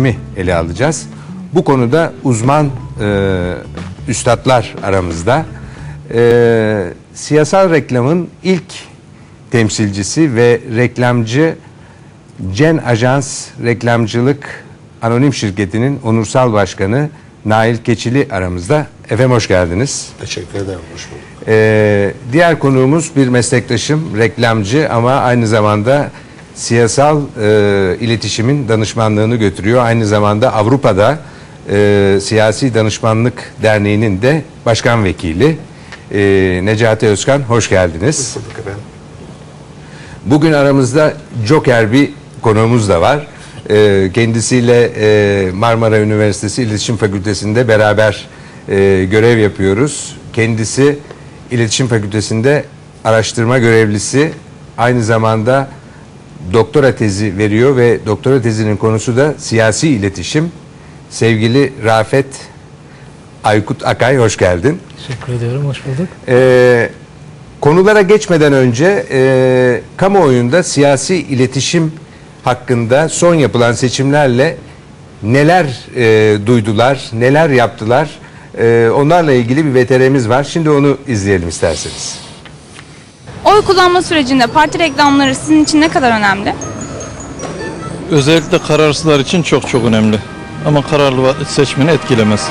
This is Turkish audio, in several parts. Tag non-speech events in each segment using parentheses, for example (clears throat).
mi ele alacağız. Bu konuda uzman e, üstadlar aramızda. E, siyasal reklamın ilk temsilcisi ve reklamcı Cen Ajans Reklamcılık Anonim Şirketi'nin onursal başkanı Nail Keçili aramızda. Efendim hoş geldiniz. Teşekkür ederim. Hoş bulduk. Ee, diğer konuğumuz bir meslektaşım, reklamcı ama aynı zamanda siyasal e, iletişimin danışmanlığını götürüyor. Aynı zamanda Avrupa'da e, Siyasi Danışmanlık Derneği'nin de başkan vekili. E, Necati Özkan, hoş geldiniz. Bulduk efendim. Bugün aramızda Joker bir konuğumuz da var. Ee, kendisiyle e, Marmara Üniversitesi İletişim Fakültesi'nde beraber e, görev yapıyoruz. Kendisi İletişim Fakültesi'nde araştırma görevlisi. Aynı zamanda doktora tezi veriyor ve doktora tezinin konusu da siyasi iletişim. Sevgili Rafet Aykut Akay hoş geldin. Teşekkür ediyorum, hoş bulduk. Ee, konulara geçmeden önce e, kamuoyunda siyasi iletişim hakkında son yapılan seçimlerle neler e, duydular, neler yaptılar e, onlarla ilgili bir veterimiz var. Şimdi onu izleyelim isterseniz. Oy kullanma sürecinde parti reklamları sizin için ne kadar önemli? Özellikle kararsızlar için çok çok önemli. Ama kararlı seçmeni etkilemez.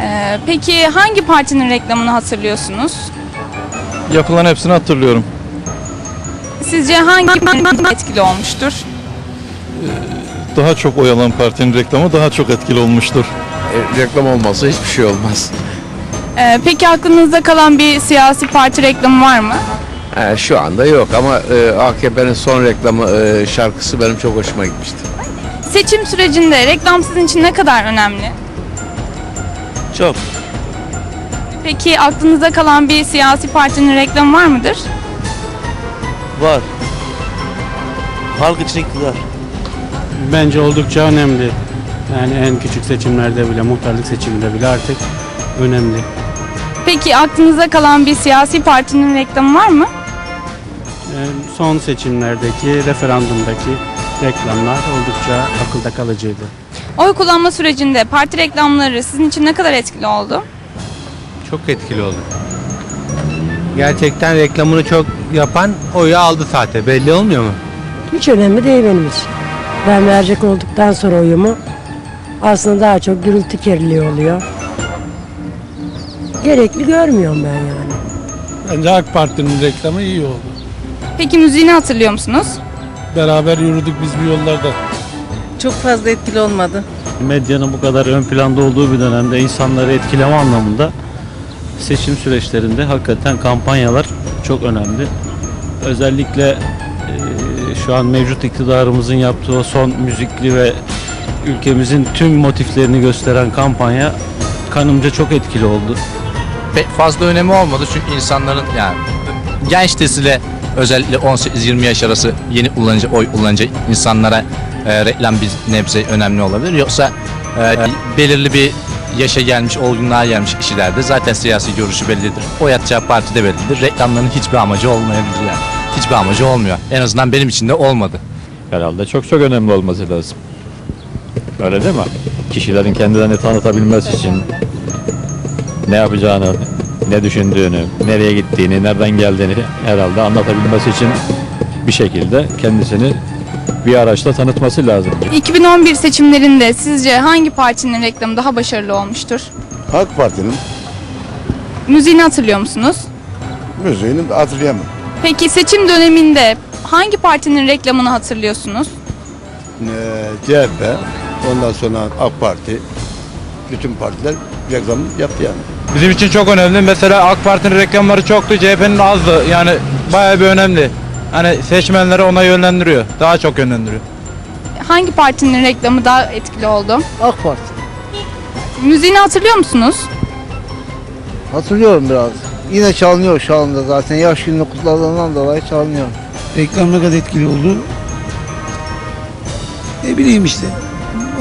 Ee, peki hangi partinin reklamını hatırlıyorsunuz? Yapılan hepsini hatırlıyorum. Sizce hangi etkili olmuştur? Daha çok oy alan partinin reklamı daha çok etkili olmuştur. E, reklam olmazsa hiçbir şey olmaz. Ee, peki aklınızda kalan bir siyasi parti reklamı var mı? E, şu anda yok ama e, AKP'nin son reklamı e, şarkısı benim çok hoşuma gitmişti. Seçim sürecinde reklam sizin için ne kadar önemli? Çok. Peki aklınızda kalan bir siyasi partinin reklamı var mıdır? Var. Halk için iktidar. Bence oldukça önemli. Yani en küçük seçimlerde bile, muhtarlık seçiminde bile artık önemli. Peki aklınızda kalan bir siyasi partinin reklamı var mı? Yani son seçimlerdeki, referandumdaki reklamlar oldukça akılda kalıcıydı. Oy kullanma sürecinde parti reklamları sizin için ne kadar etkili oldu? Çok etkili oldu. Gerçekten reklamını çok yapan oyu aldı zaten. Belli olmuyor mu? Hiç önemli değil benim için. Ben verecek olduktan sonra oyumu aslında daha çok gürültü kirliliği oluyor. Gerekli görmüyorum ben yani. Bence AK Parti'nin reklamı iyi oldu. Peki müziğini hatırlıyor musunuz? Beraber yürüdük biz bu yollarda. Çok fazla etkili olmadı. Medyanın bu kadar ön planda olduğu bir dönemde insanları etkileme anlamında seçim süreçlerinde hakikaten kampanyalar çok önemli. Özellikle eee, şu an mevcut iktidarımızın yaptığı o son müzikli ve ülkemizin tüm motiflerini gösteren kampanya kanımca çok etkili oldu. pek fazla önemi olmadı çünkü insanların yani genç nesile özellikle 18-20 yaş arası yeni kullanıcı oy kullanıcı insanlara e, reklam bir nebze önemli olabilir. Yoksa e, belirli bir yaşa gelmiş, olgunluğa gelmiş kişilerde zaten siyasi görüşü bellidir. Oy atacağı parti de bellidir. Reklamların hiçbir amacı olmayabilir yani. Hiçbir amacı olmuyor. En azından benim için de olmadı. Herhalde çok çok önemli olması lazım. Öyle değil mi? Kişilerin kendilerini tanıtabilmesi için ne yapacağını, ne düşündüğünü, nereye gittiğini, nereden geldiğini herhalde anlatabilmesi için bir şekilde kendisini bir araçla tanıtması lazım. 2011 seçimlerinde sizce hangi partinin reklamı daha başarılı olmuştur? AK Parti'nin Müziğini hatırlıyor musunuz? müziğini hatırlayamam. Peki seçim döneminde hangi partinin reklamını hatırlıyorsunuz? Ee, CHP, ondan sonra AK Parti, bütün partiler reklam yaptı yani. Bizim için çok önemli. Mesela AK Parti'nin reklamları çoktu, CHP'nin azdı. Yani bayağı bir önemli. Hani seçmenleri ona yönlendiriyor. Daha çok yönlendiriyor. Hangi partinin reklamı daha etkili oldu? AK Parti. Müziğini hatırlıyor musunuz? Hatırlıyorum biraz. Yine çalınıyor şu anda zaten. Yaş gününü kutladığından dolayı çalınıyor. Reklam ne kadar etkili oldu? Ne bileyim işte.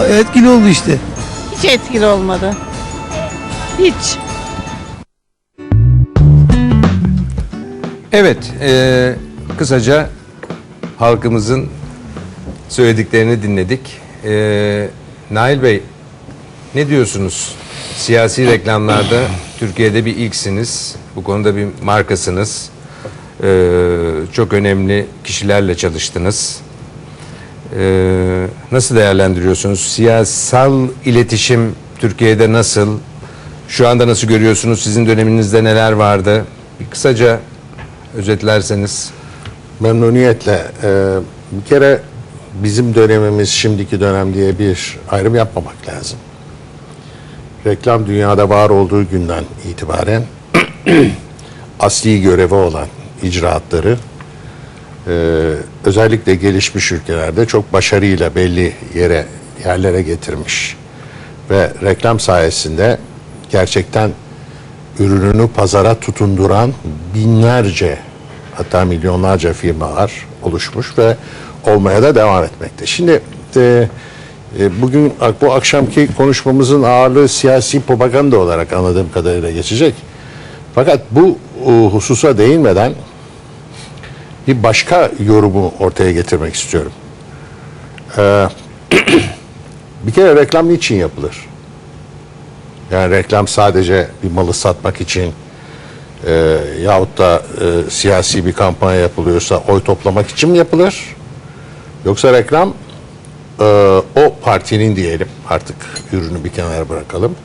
Etkili oldu işte. Hiç etkili olmadı. Hiç. Evet, e, kısaca halkımızın söylediklerini dinledik. E, Nail Bey ne diyorsunuz? Siyasi reklamlarda (clears throat) Türkiye'de bir ilksiniz. Bu konuda bir markasınız. Ee, çok önemli kişilerle çalıştınız. Ee, nasıl değerlendiriyorsunuz? Siyasal iletişim Türkiye'de nasıl? Şu anda nasıl görüyorsunuz? Sizin döneminizde neler vardı? Bir kısaca özetlerseniz. Memnuniyetle. Ee, bir kere bizim dönemimiz şimdiki dönem diye bir ayrım yapmamak lazım. Reklam dünyada var olduğu günden itibaren (clears throat) asli görevi olan icraatları e, özellikle gelişmiş ülkelerde çok başarıyla belli yere yerlere getirmiş ve reklam sayesinde gerçekten ürününü pazara tutunduran binlerce hatta milyonlarca firmalar oluşmuş ve olmaya da devam etmekte. Şimdi e, e, bugün bu akşamki konuşmamızın ağırlığı siyasi propaganda olarak anladığım kadarıyla geçecek. Fakat bu e, hususa değinmeden bir başka yorumu ortaya getirmek istiyorum. Ee, (clears throat) bir kere reklam niçin yapılır? Yani reklam sadece bir malı satmak için e, yahut da e, siyasi bir kampanya yapılıyorsa oy toplamak için mi yapılır? Yoksa reklam e, o partinin diyelim artık ürünü bir kenara bırakalım.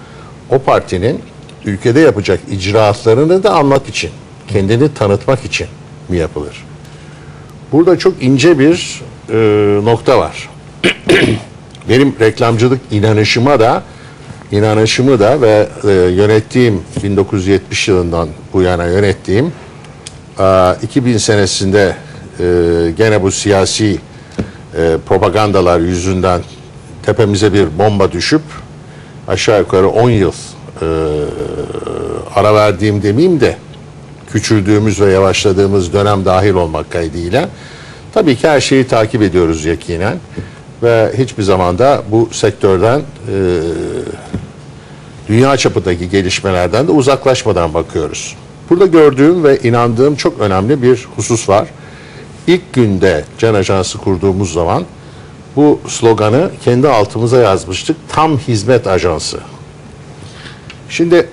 O partinin ülkede yapacak icraatlarını da anlat için, kendini tanıtmak için mi yapılır? Burada çok ince bir e, nokta var. (clears throat) Benim reklamcılık inanışıma da inanışımı da ve e, yönettiğim 1970 yılından bu yana yönettiğim e, 2000 senesinde e, gene bu siyasi e, propagandalar yüzünden tepemize bir bomba düşüp aşağı yukarı 10 yıl e, ara verdiğim demeyeyim de küçüldüğümüz ve yavaşladığımız dönem dahil olmak kaydıyla tabii ki her şeyi takip ediyoruz yakinen ve hiçbir zamanda bu sektörden e, dünya çapındaki gelişmelerden de uzaklaşmadan bakıyoruz. Burada gördüğüm ve inandığım çok önemli bir husus var. İlk günde Can Ajansı kurduğumuz zaman bu sloganı kendi altımıza yazmıştık. Tam hizmet ajansı. Şimdi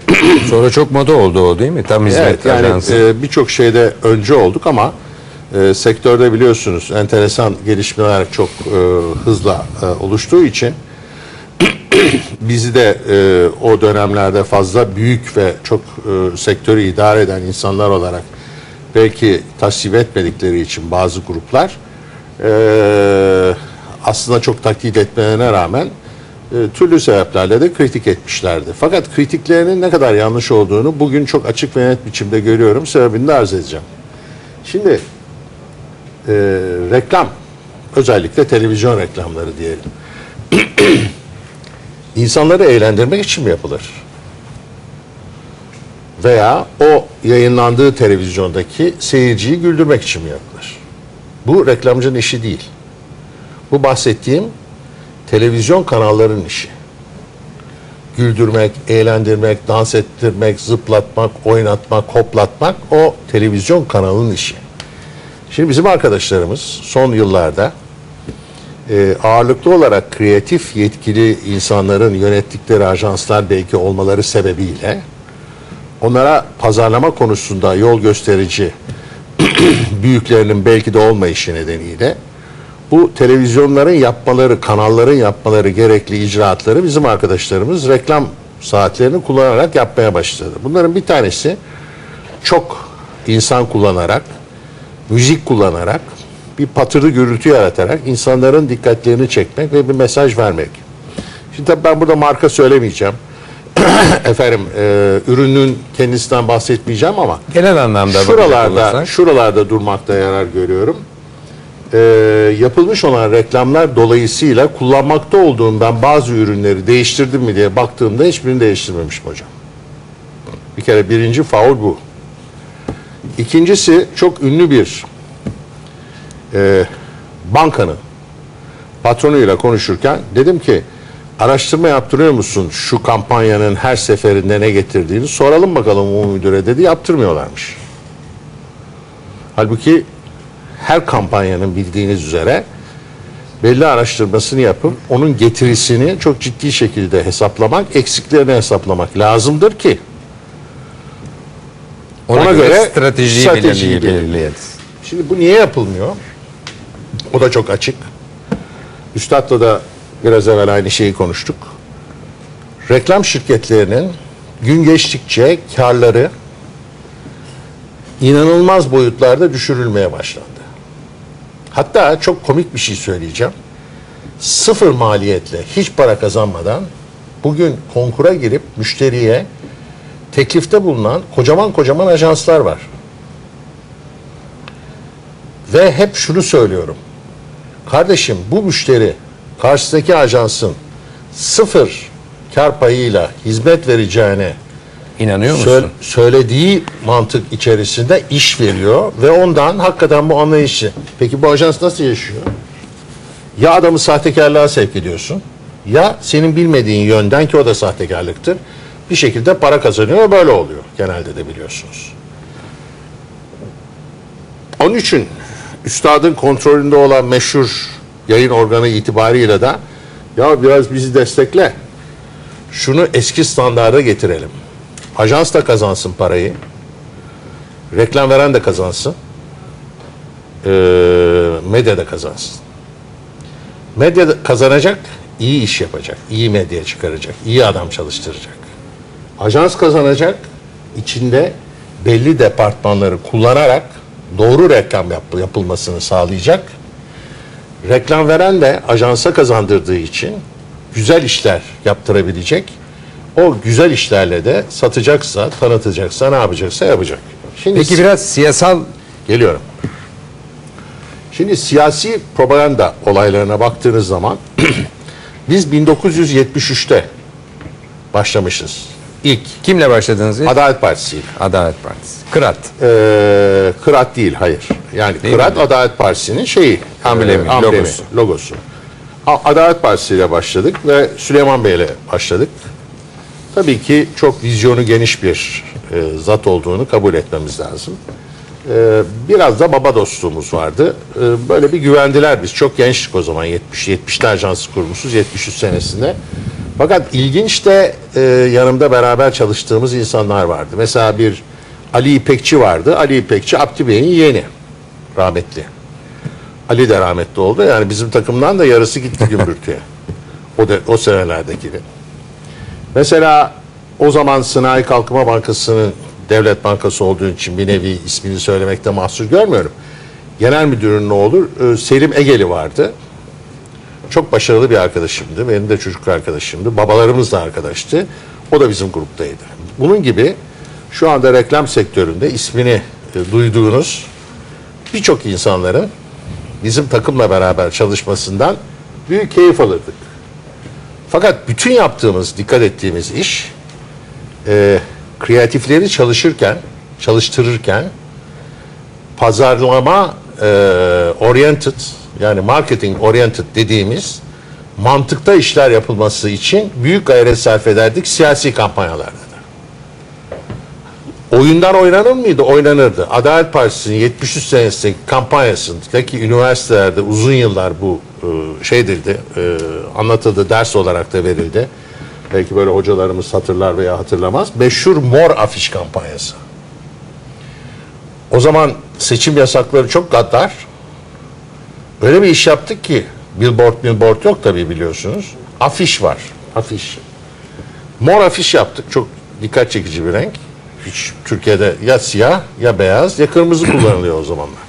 Sonra çok moda oldu o değil mi? Tam hizmet Evet yani ajansı. e, birçok şeyde önce olduk ama e, sektörde biliyorsunuz enteresan gelişmeler çok e, hızla e, oluştuğu için (clears throat) bizi de e, o dönemlerde fazla büyük ve çok e, sektörü idare eden insanlar olarak belki tasvip etmedikleri için bazı gruplar e, aslında çok taklit etmelerine rağmen e, türlü sebeplerle de kritik etmişlerdi. Fakat kritiklerinin ne kadar yanlış olduğunu bugün çok açık ve net biçimde görüyorum. Sebebini de arz edeceğim. Şimdi e, reklam, özellikle televizyon reklamları diyelim. (clears throat) İnsanları eğlendirmek için mi yapılır? Veya o yayınlandığı televizyondaki seyirciyi güldürmek için mi yapılır? Bu reklamcının işi değil. Bu bahsettiğim televizyon kanallarının işi. Güldürmek, eğlendirmek, dans ettirmek, zıplatmak, oynatmak, hoplatmak o televizyon kanalının işi. Şimdi bizim arkadaşlarımız son yıllarda e, ağırlıklı olarak kreatif yetkili insanların yönettikleri ajanslar belki olmaları sebebiyle onlara pazarlama konusunda yol gösterici (clears throat) büyüklerinin belki de olmayışı nedeniyle bu televizyonların yapmaları, kanalların yapmaları gerekli icraatları bizim arkadaşlarımız reklam saatlerini kullanarak yapmaya başladı. Bunların bir tanesi çok insan kullanarak, müzik kullanarak, bir patırı gürültü yaratarak insanların dikkatlerini çekmek ve bir mesaj vermek. Şimdi tabii ben burada marka söylemeyeceğim. (coughs) Efendim, e, ürünün kendisinden bahsetmeyeceğim ama Genel anlamda şuralarda şuralarda durmakta yarar görüyorum. Ee, yapılmış olan reklamlar dolayısıyla kullanmakta olduğum ben bazı ürünleri değiştirdim mi diye baktığımda hiçbirini değiştirmemişim hocam. Bir kere birinci faul bu. İkincisi çok ünlü bir e, bankanın patronuyla konuşurken dedim ki araştırma yaptırıyor musun şu kampanyanın her seferinde ne getirdiğini soralım bakalım o müdüre dedi yaptırmıyorlarmış. Halbuki her kampanyanın bildiğiniz üzere belli araştırmasını yapıp onun getirisini çok ciddi şekilde hesaplamak, eksiklerini hesaplamak lazımdır ki Ona, göre, stratejiyi, stratejiyi belirleyelim. belirleyeriz. Şimdi bu niye yapılmıyor? O da çok açık. Üstad'la da biraz evvel aynı şeyi konuştuk. Reklam şirketlerinin gün geçtikçe karları inanılmaz boyutlarda düşürülmeye başlandı. Hatta çok komik bir şey söyleyeceğim. Sıfır maliyetle hiç para kazanmadan bugün konkura girip müşteriye teklifte bulunan kocaman kocaman ajanslar var. Ve hep şunu söylüyorum. Kardeşim bu müşteri karşıdaki ajansın sıfır kar payıyla hizmet vereceğine İnanıyor musun? söyle- söylediği mantık içerisinde iş veriyor ve ondan hakikaten bu anlayışı. Peki bu ajans nasıl yaşıyor? Ya adamı sahtekarlığa sevk ediyorsun ya senin bilmediğin yönden ki o da sahtekarlıktır. Bir şekilde para kazanıyor böyle oluyor genelde de biliyorsunuz. Onun için üstadın kontrolünde olan meşhur yayın organı itibarıyla da ya biraz bizi destekle. Şunu eski standarda getirelim. Ajans da kazansın parayı. Reklam veren de kazansın. Ee, medya da kazansın. Medya kazanacak, iyi iş yapacak, iyi medya çıkaracak, iyi adam çalıştıracak. Ajans kazanacak, içinde belli departmanları kullanarak doğru reklam yap- yapılmasını sağlayacak. Reklam veren de ajansa kazandırdığı için güzel işler yaptırabilecek. O güzel işlerle de satacaksa, tanıtacaksa, ne yapacaksa yapacak. Şimdi Peki biraz siyasal Geliyorum. Şimdi siyasi propaganda olaylarına baktığınız zaman (clears throat) biz 1973'te başlamışız. İlk kimle başladınız? siz? Adalet Partisi. Adalet Partisi. Kırat. Ee, Kırat değil, hayır. Yani Değil Kırat mi? Adalet Partisi'nin şeyi. Amblemi, e, logosu. logosu. A- Adalet Partisi ile başladık ve Süleyman Bey ile başladık. Tabii ki çok vizyonu geniş bir e, zat olduğunu kabul etmemiz lazım. E, biraz da baba dostluğumuz vardı. E, böyle bir güvendiler biz. Çok gençtik o zaman. 70 70'te ajansı kurmuşuz 73 senesinde. Fakat ilginç de e, yanımda beraber çalıştığımız insanlar vardı. Mesela bir Ali İpekçi vardı. Ali İpekçi Abdi Bey'in yeğeni. Rahmetli. Ali de rahmetli oldu. Yani bizim takımdan da yarısı gitti gümbürtüye. O da o senelerdeki. Mesela o zaman Sanayi Kalkınma Bankası'nın devlet bankası olduğu için bir nevi ismini söylemekte mahsur görmüyorum. Genel müdürün ne olur? Selim Egeli vardı. Çok başarılı bir arkadaşımdı. Benim de çocuk arkadaşımdı. Babalarımız da arkadaştı. O da bizim gruptaydı. Bunun gibi şu anda reklam sektöründe ismini e, duyduğunuz birçok insanların bizim takımla beraber çalışmasından büyük keyif alırdık. Fakat bütün yaptığımız, dikkat ettiğimiz iş e, kreatifleri çalışırken, çalıştırırken pazarlama e, oriented yani marketing oriented dediğimiz mantıkta işler yapılması için büyük gayret sarf ederdik siyasi kampanyalarda da. Oyundan oynanır mıydı? Oynanırdı. Adalet Partisi'nin 73 senesindeki kampanyasındaki üniversitelerde uzun yıllar bu e, şey edildi, e, anlatıldı, ders olarak da verildi. Belki böyle hocalarımız hatırlar veya hatırlamaz. Meşhur mor afiş kampanyası. O zaman seçim yasakları çok gaddar. Öyle bir iş yaptık ki billboard billboard yok tabii biliyorsunuz. Afiş var. Afiş. Mor afiş yaptık. Çok dikkat çekici bir renk. Hiç Türkiye'de ya siyah ya beyaz ya kırmızı (coughs) kullanılıyor o zamanlar.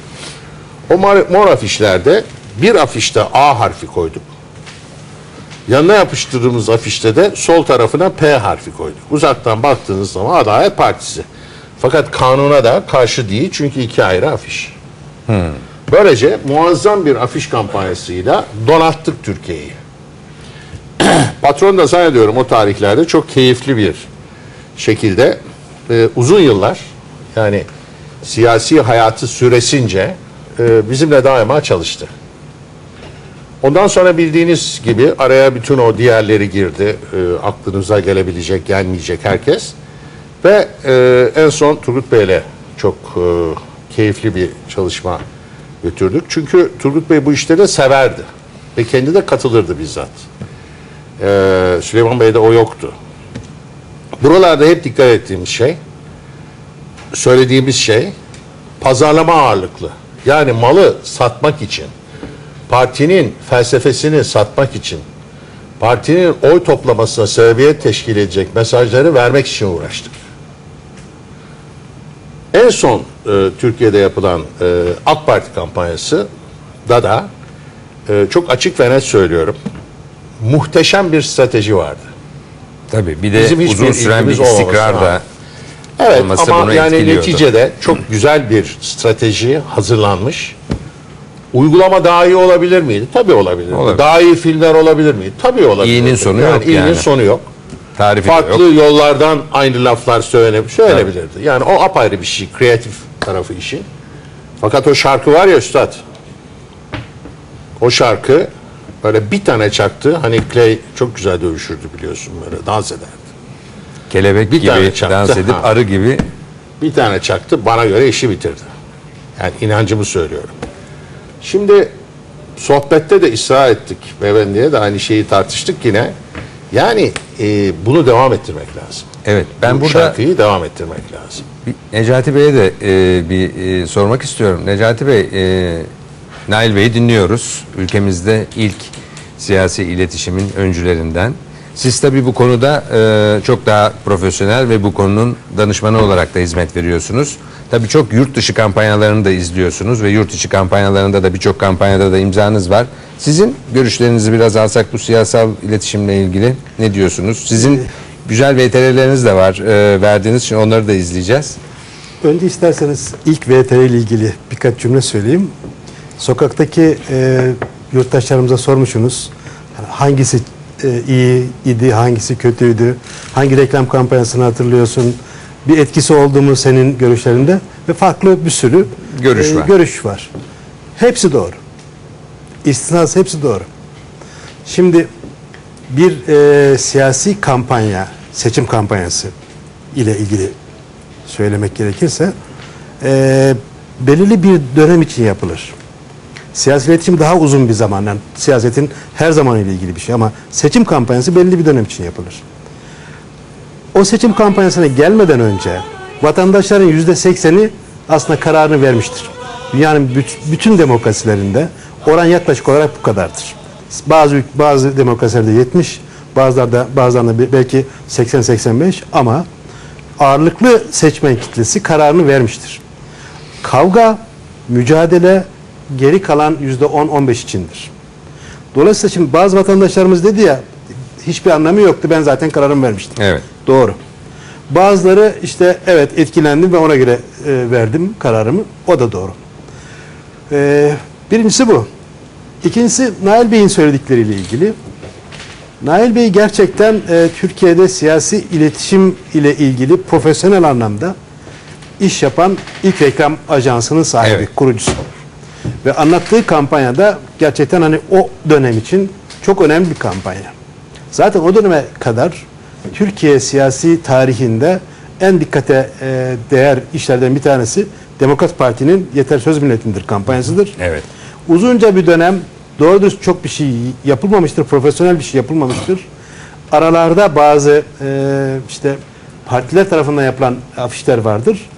O mor, mor afişlerde bir afişte A harfi koyduk. Yanına yapıştırdığımız afişte de sol tarafına P harfi koyduk. Uzaktan baktığınız zaman Adalet Partisi. Fakat kanuna da karşı değil çünkü iki ayrı afiş. Böylece muazzam bir afiş kampanyasıyla donattık Türkiye'yi. (clears throat) Patron da zannediyorum o tarihlerde çok keyifli bir şekilde e, uzun yıllar yani siyasi hayatı süresince e, bizimle daima çalıştı. Ondan sonra bildiğiniz gibi araya bütün o diğerleri girdi. E, aklınıza gelebilecek, gelmeyecek herkes. Ve e, en son Turgut Bey'le çok e, keyifli bir çalışma götürdük. Çünkü Turgut Bey bu işleri severdi. Ve kendi de katılırdı bizzat. Ee, Süleyman Bey'de o yoktu. Buralarda hep dikkat ettiğimiz şey, söylediğimiz şey pazarlama ağırlıklı. Yani malı satmak için, partinin felsefesini satmak için, partinin oy toplamasına sebebiyet teşkil edecek mesajları vermek için uğraştık. En son e, Türkiye'de yapılan e, AK Parti kampanyası da da e, çok açık ve net söylüyorum. Muhteşem bir strateji vardı. Tabii bir de Bizim uzun süren bir istikrar da. Evet ama yani neticede çok güzel bir strateji hazırlanmış. Uygulama daha iyi olabilir miydi? Tabii olabilir. Olabilir. Daha iyi filmler olabilir miydi? Tabii olabilir. İyinin sonu yani yok iyinin yani. sonu yok. Tarifi de Farklı yok. yollardan aynı laflar söylene, söylenebilirdi. Yani o apayrı bir şey. Kreatif tarafı işi. Fakat o şarkı var ya üstad. O şarkı böyle bir tane çaktı. Hani Clay çok güzel dövüşürdü biliyorsun böyle dans ederdi. Kelebek Bir tane gibi çaktı, dans edip ha. arı gibi Bir tane çaktı bana göre işi bitirdi. Yani inancımı söylüyorum. Şimdi sohbette de ısrar ettik ve ben diye de aynı şeyi tartıştık yine. Yani e, bunu devam ettirmek lazım. Evet ben Bu burada şarkıyı devam ettirmek lazım. bir Necati Bey'e de e, bir e, sormak istiyorum. Necati Bey, e, Nail Bey'i dinliyoruz. Ülkemizde ilk siyasi iletişimin öncülerinden. Siz tabii bu konuda e, çok daha profesyonel ve bu konunun danışmanı olarak da hizmet veriyorsunuz. Tabii çok yurt dışı kampanyalarını da izliyorsunuz ve yurt içi kampanyalarında da birçok kampanyada da imzanız var. Sizin görüşlerinizi biraz alsak bu siyasal iletişimle ilgili ne diyorsunuz? Sizin güzel VTR'leriniz de var e, verdiğiniz için onları da izleyeceğiz. Önce isterseniz ilk VTR ile ilgili birkaç cümle söyleyeyim. Sokaktaki e, yurttaşlarımıza sormuşsunuz. Hangisi e, iyi idi, hangisi kötüydü, hangi reklam kampanyasını hatırlıyorsun, bir etkisi oldu mu senin görüşlerinde ve farklı bir sürü Görüş var. görüş var. Hepsi doğru. İstisnası hepsi doğru. Şimdi bir e, siyasi kampanya, seçim kampanyası ile ilgili söylemek gerekirse e, belirli bir dönem için yapılır. Siyasi iletişim daha uzun bir zaman. Yani siyasetin her zaman ile ilgili bir şey ama seçim kampanyası belli bir dönem için yapılır. O seçim kampanyasına gelmeden önce vatandaşların yüzde sekseni aslında kararını vermiştir. Dünyanın büt- bütün demokrasilerinde oran yaklaşık olarak bu kadardır. Bazı bazı demokrasilerde 70, bazılarda bazılarında belki 80-85 ama ağırlıklı seçmen kitlesi kararını vermiştir. Kavga, mücadele geri kalan yüzde 10-15 içindir. Dolayısıyla şimdi bazı vatandaşlarımız dedi ya hiçbir anlamı yoktu ben zaten kararımı vermiştim. Evet. Doğru. Bazıları işte evet etkilendim ve ona göre e, verdim kararımı. O da doğru. E, birincisi bu. İkincisi Nail Bey'in söyledikleriyle ilgili. Nail Bey gerçekten e, Türkiye'de siyasi iletişim ile ilgili profesyonel anlamda iş yapan ilk reklam ajansının sahibi, Evet. kurucusu. Ve anlattığı kampanyada gerçekten hani o dönem için çok önemli bir kampanya. Zaten o döneme kadar Türkiye siyasi tarihinde en dikkate e, değer işlerden bir tanesi Demokrat Parti'nin Yeter Söz Milletindir kampanyasıdır. Evet. Uzunca bir dönem doğru dürüst çok bir şey yapılmamıştır, profesyonel bir şey yapılmamıştır. Aralarda bazı e, işte partiler tarafından yapılan afişler vardır.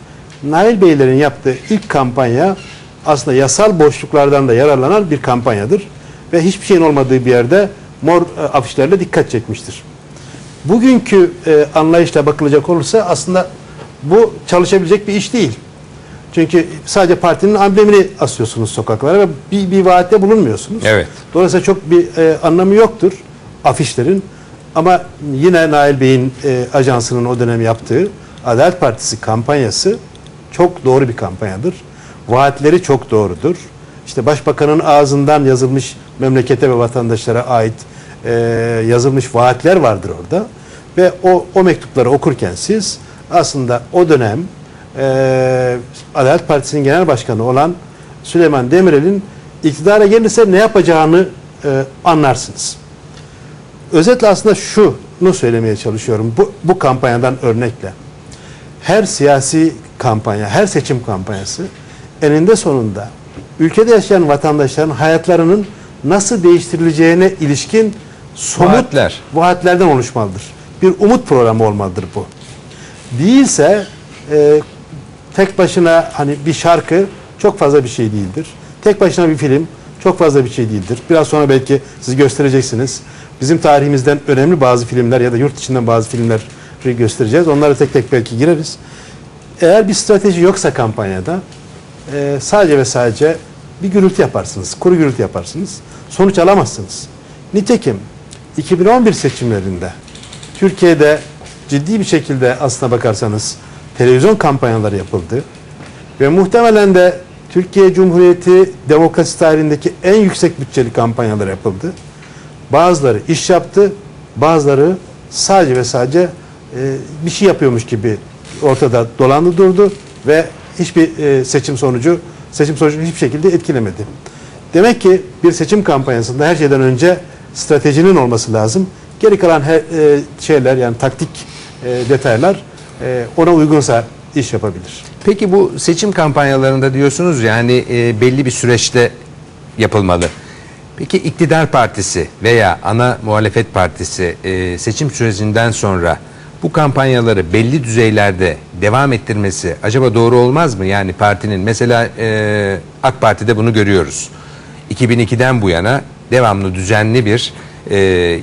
Nail Beylerin yaptığı ilk kampanya aslında yasal boşluklardan da yararlanan bir kampanyadır. Ve hiçbir şeyin olmadığı bir yerde mor e, afişlerle dikkat çekmiştir. Bugünkü e, anlayışla bakılacak olursa aslında bu çalışabilecek bir iş değil. Çünkü sadece partinin amblemini asıyorsunuz sokaklara ve bir, bir vaatte bulunmuyorsunuz. Evet. Dolayısıyla çok bir e, anlamı yoktur afişlerin. Ama yine Nail Bey'in e, ajansının o dönem yaptığı Adalet Partisi kampanyası çok doğru bir kampanyadır. Vaatleri çok doğrudur. İşte Başbakanın ağzından yazılmış memlekete ve vatandaşlara ait e, yazılmış vaatler vardır orada. Ve o, o mektupları okurken siz aslında o dönem e, Adalet Partisi'nin genel başkanı olan Süleyman Demirel'in iktidara gelirse ne yapacağını e, anlarsınız. Özetle aslında şunu söylemeye çalışıyorum bu, bu kampanyadan örnekle. Her siyasi kampanya, her seçim kampanyası eninde sonunda ülkede yaşayan vatandaşların hayatlarının nasıl değiştirileceğine ilişkin somut Vaatler. vaatlerden oluşmalıdır. Bir umut programı olmalıdır bu. Değilse e, tek başına hani bir şarkı çok fazla bir şey değildir. Tek başına bir film çok fazla bir şey değildir. Biraz sonra belki siz göstereceksiniz. Bizim tarihimizden önemli bazı filmler ya da yurt içinden bazı filmleri göstereceğiz. Onlara tek tek belki gireriz. Eğer bir strateji yoksa kampanyada e, sadece ve sadece bir gürültü yaparsınız. Kuru gürültü yaparsınız. Sonuç alamazsınız. Nitekim 2011 seçimlerinde Türkiye'de ciddi bir şekilde aslına bakarsanız televizyon kampanyaları yapıldı. Ve muhtemelen de Türkiye Cumhuriyeti demokrasi tarihindeki en yüksek bütçeli kampanyalar yapıldı. Bazıları iş yaptı, bazıları sadece ve sadece e, bir şey yapıyormuş gibi ortada dolandı durdu ve hiçbir e, seçim sonucu seçim sonucunu hiçbir şekilde etkilemedi. Demek ki bir seçim kampanyasında her şeyden önce stratejinin olması lazım. Geri kalan her, e, şeyler yani taktik e, detaylar e, ona uygunsa iş yapabilir. Peki bu seçim kampanyalarında diyorsunuz yani belli bir süreçte yapılmalı. Peki iktidar partisi veya ana muhalefet partisi e, seçim sürecinden sonra bu kampanyaları belli düzeylerde devam ettirmesi acaba doğru olmaz mı? Yani partinin mesela e, AK Parti'de bunu görüyoruz. 2002'den bu yana devamlı düzenli bir e,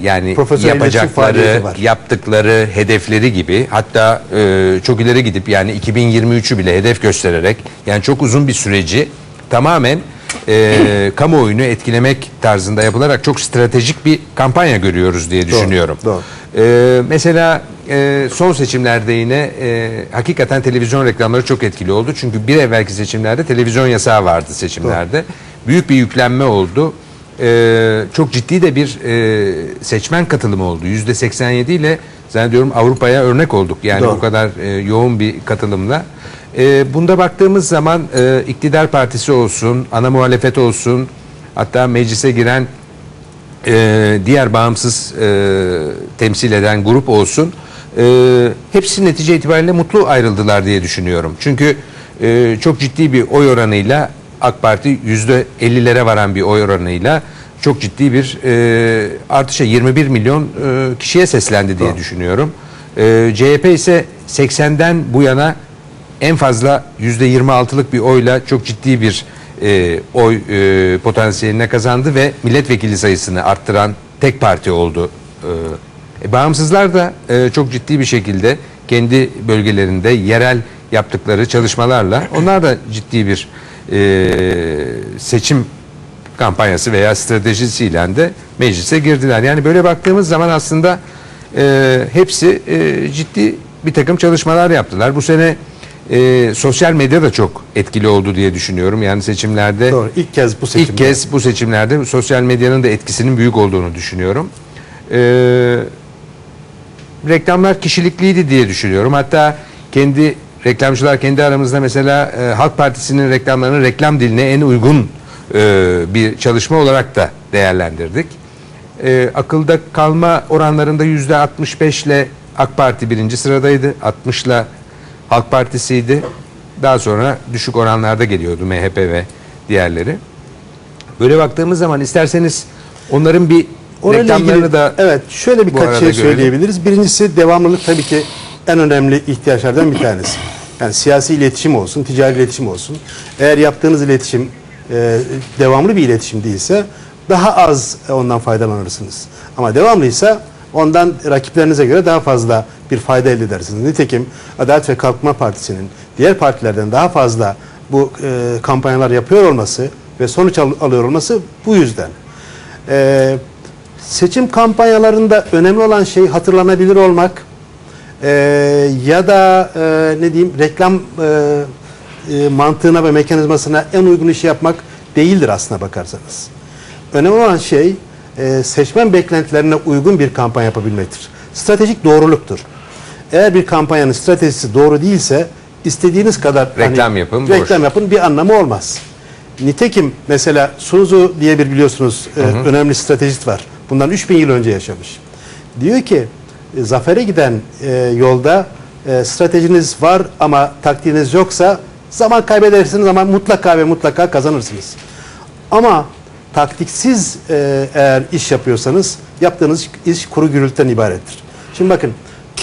yani yapacakları, yaptıkları hedefleri gibi hatta e, çok ileri gidip yani 2023'ü bile hedef göstererek yani çok uzun bir süreci tamamen e, (clears throat) kamuoyunu etkilemek tarzında yapılarak çok stratejik bir kampanya görüyoruz diye düşünüyorum. doğru. E, mesela e, son seçimlerde yine e, hakikaten televizyon reklamları çok etkili oldu. Çünkü bir evvelki seçimlerde televizyon yasağı vardı seçimlerde. Büyük bir yüklenme oldu. E, çok ciddi de bir e, seçmen katılımı oldu. Yüzde 87 ile zannediyorum Avrupa'ya örnek olduk. Yani Doğru. bu kadar e, yoğun bir katılımla. E, bunda baktığımız zaman e, iktidar partisi olsun, ana muhalefet olsun, hatta meclise giren e, diğer bağımsız e, temsil eden grup olsun e, hepsi netice itibariyle mutlu ayrıldılar diye düşünüyorum. Çünkü e, çok ciddi bir oy oranıyla AK Parti yüzde 50'lere varan bir oy oranıyla çok ciddi bir e, artışa 21 milyon e, kişiye seslendi diye düşünüyorum. E, CHP ise 80'den bu yana en fazla yüzde 26'lık bir oyla çok ciddi bir e, oy e, potansiyeline kazandı ve milletvekili sayısını arttıran tek parti oldu. E, e, bağımsızlar da e, çok ciddi bir şekilde kendi bölgelerinde yerel yaptıkları çalışmalarla onlar da ciddi bir e, seçim kampanyası veya stratejisiyle de meclise girdiler. Yani böyle baktığımız zaman aslında e, hepsi e, ciddi bir takım çalışmalar yaptılar. Bu sene e, sosyal medya da çok etkili oldu diye düşünüyorum. Yani seçimlerde Doğru. İlk kez bu seçimde. ilk kez bu seçimlerde sosyal medyanın da etkisinin büyük olduğunu düşünüyorum. E, reklamlar kişilikliydi diye düşünüyorum. Hatta kendi reklamcılar kendi aramızda mesela e, Halk Partisi'nin reklamlarını reklam diline en uygun e, bir çalışma olarak da değerlendirdik. E, akılda kalma oranlarında yüzde 65 ile AK Parti birinci sıradaydı. 60 ile Halk Partisi'ydi. Daha sonra düşük oranlarda geliyordu MHP ve diğerleri. Böyle baktığımız zaman isterseniz onların bir Onunla reklamlarını ilgili, da evet şöyle birkaç şey görelim. söyleyebiliriz. Birincisi devamlılık tabii ki en önemli ihtiyaçlardan bir tanesi. Yani siyasi iletişim olsun, ticari iletişim olsun. Eğer yaptığınız iletişim e, devamlı bir iletişim değilse daha az ondan faydalanırsınız. Ama devamlıysa ondan rakiplerinize göre daha fazla bir fayda elde edersiniz. Nitekim Adalet ve Kalkınma Partisi'nin diğer partilerden daha fazla bu e, kampanyalar yapıyor olması ve sonuç al- alıyor olması bu yüzden. E, seçim kampanyalarında önemli olan şey hatırlanabilir olmak e, ya da e, ne diyeyim reklam e, e, mantığına ve mekanizmasına en uygun işi yapmak değildir aslına bakarsanız. Önemli olan şey e, seçmen beklentilerine uygun bir kampanya yapabilmektir. Stratejik doğruluktur. Eğer bir kampanyanın stratejisi doğru değilse istediğiniz kadar hani Reklam yapın, boş. reklam yapın bir anlamı olmaz. Nitekim mesela Suzu diye bir biliyorsunuz e, önemli stratejist var. Bundan 3000 yıl önce yaşamış. Diyor ki e, zafere giden e, yolda e, stratejiniz var ama taktiğiniz yoksa zaman kaybedersiniz ama mutlaka ve mutlaka kazanırsınız. Ama taktiksiz e, eğer iş yapıyorsanız yaptığınız iş kuru gürültüden ibarettir. Şimdi bakın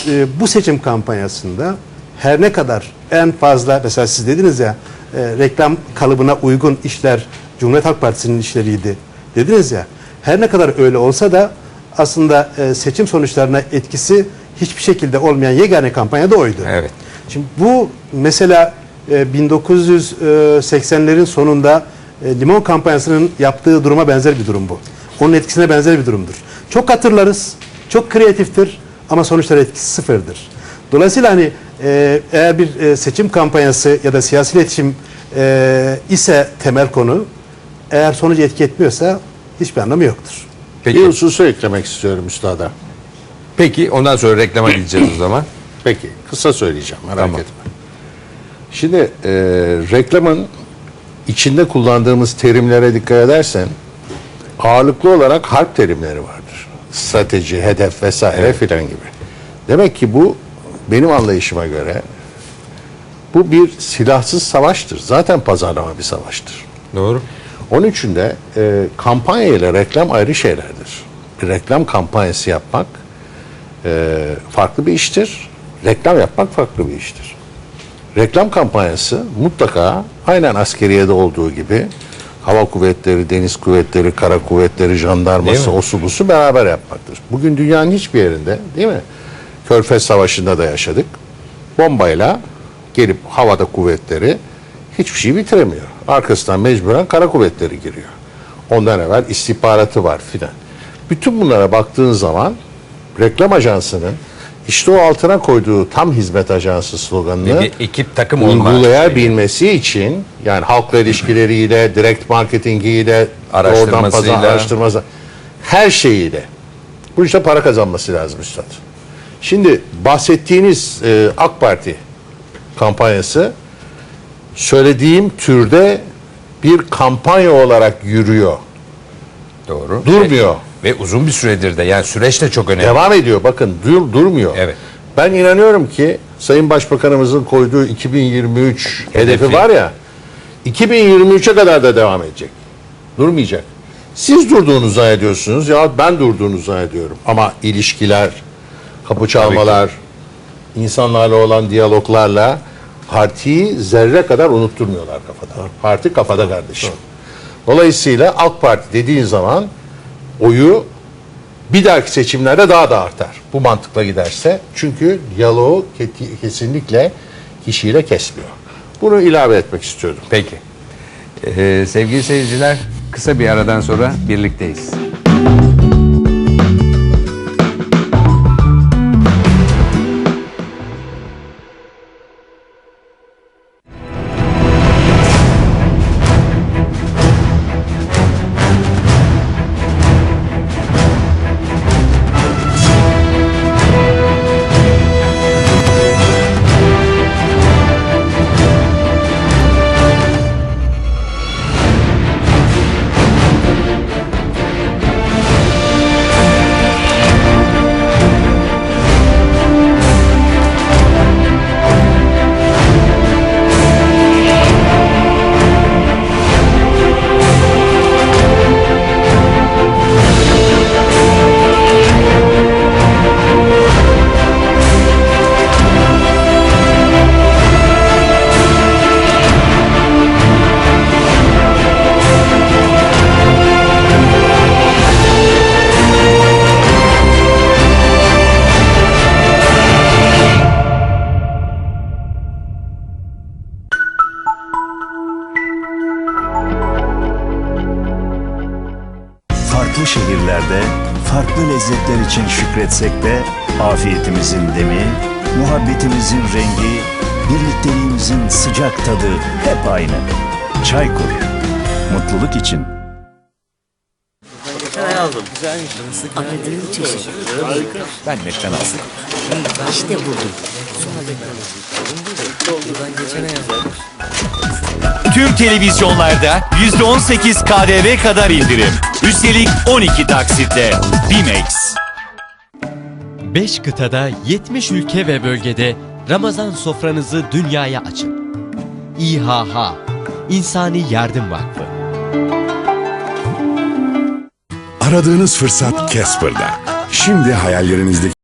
e, bu seçim kampanyasında her ne kadar en fazla mesela siz dediniz ya e, reklam kalıbına uygun işler Cumhuriyet Halk Partisi'nin işleriydi dediniz ya her ne kadar öyle olsa da aslında e, seçim sonuçlarına etkisi hiçbir şekilde olmayan yegane kampanya da oydu. Evet. Şimdi bu mesela e, 1980'lerin sonunda e, limon kampanyasının yaptığı duruma benzer bir durum bu. Onun etkisine benzer bir durumdur. Çok hatırlarız, çok kreatiftir ama sonuçlar etkisi sıfırdır. Dolayısıyla hani e, eğer bir e, seçim kampanyası ya da siyasi iletişim e, ise temel konu, eğer sonucu etki etmiyorsa hiçbir anlamı yoktur. Peki. Bir hususu eklemek istiyorum üstada. Peki ondan sonra reklama gideceğiz o zaman. (clears throat) Peki kısa söyleyeceğim merak Tamam. etme. Şimdi e, reklamın içinde kullandığımız terimlere dikkat edersen ağırlıklı olarak harp terimleri vardır. Strateji, hedef vesaire filan gibi. Demek ki bu benim anlayışıma göre bu bir silahsız savaştır. Zaten pazarlama bir savaştır. Doğru. Onun için de e, kampanya ile reklam ayrı şeylerdir. Bir reklam kampanyası yapmak e, farklı bir iştir. Reklam yapmak farklı bir iştir. Reklam kampanyası mutlaka aynen askeriyede olduğu gibi hava kuvvetleri, deniz kuvvetleri, kara kuvvetleri, jandarması, osu busu beraber yapmaktır. Bugün dünyanın hiçbir yerinde değil mi? Körfez Savaşı'nda da yaşadık. Bombayla gelip havada kuvvetleri hiçbir şey bitiremiyor. Arkasından mecburen kara kuvvetleri giriyor. Ondan evvel istihbaratı var filan. Bütün bunlara baktığın zaman reklam ajansının işte o altına koyduğu tam hizmet ajansı sloganını bir ekip takım uygulayabilmesi için yani halkla ilişkileriyle, direkt marketingiyle, oradan pazar araştırması, her şeyiyle. Bu işte para kazanması lazım üstad. Şimdi bahsettiğiniz e, AK Parti kampanyası söylediğim türde bir kampanya olarak yürüyor. Doğru. Durmuyor. Ve, ve uzun bir süredir de yani süreç de çok önemli. Devam ediyor. Bakın dur, durmuyor. Evet. Ben inanıyorum ki Sayın Başbakanımızın koyduğu 2023 hedefi, Hedefi. var ya 2023'e kadar da devam edecek. Durmayacak. Siz durduğunu zannediyorsunuz ya ben durduğunu zannediyorum. Ama ilişkiler, kapı çalmalar, insanlarla olan diyaloglarla partiyi zerre kadar unutturmuyorlar kafada. Parti kafada kardeşim. Dolayısıyla AK Parti dediğin zaman oyu bir dahaki seçimlerde daha da artar. Bu mantıkla giderse. Çünkü diyaloğu ke- kesinlikle kişiyle kesmiyor. Bunu ilave etmek istiyordum. Peki. Ee, sevgili seyirciler kısa bir aradan sonra birlikteyiz. Farklı şehirlerde farklı lezzetler için şükretsek de afiyetimizin demi, muhabbetimizin rengi, birlikteliğimizin sıcak tadı hep aynı. Çaykur. Mutluluk için. Aradığım çeşit. Ben meşten aldım. İşte buldum. Ben geçene yazdım. Tüm televizyonlarda %18 KDV kadar indirim. Üstelik 12 taksitle. Bimex. 5 kıtada 70 ülke ve bölgede Ramazan sofranızı dünyaya açın. İHH İnsani Yardım Vakfı Aradığınız fırsat Casper'da. Şimdi hayallerinizdeki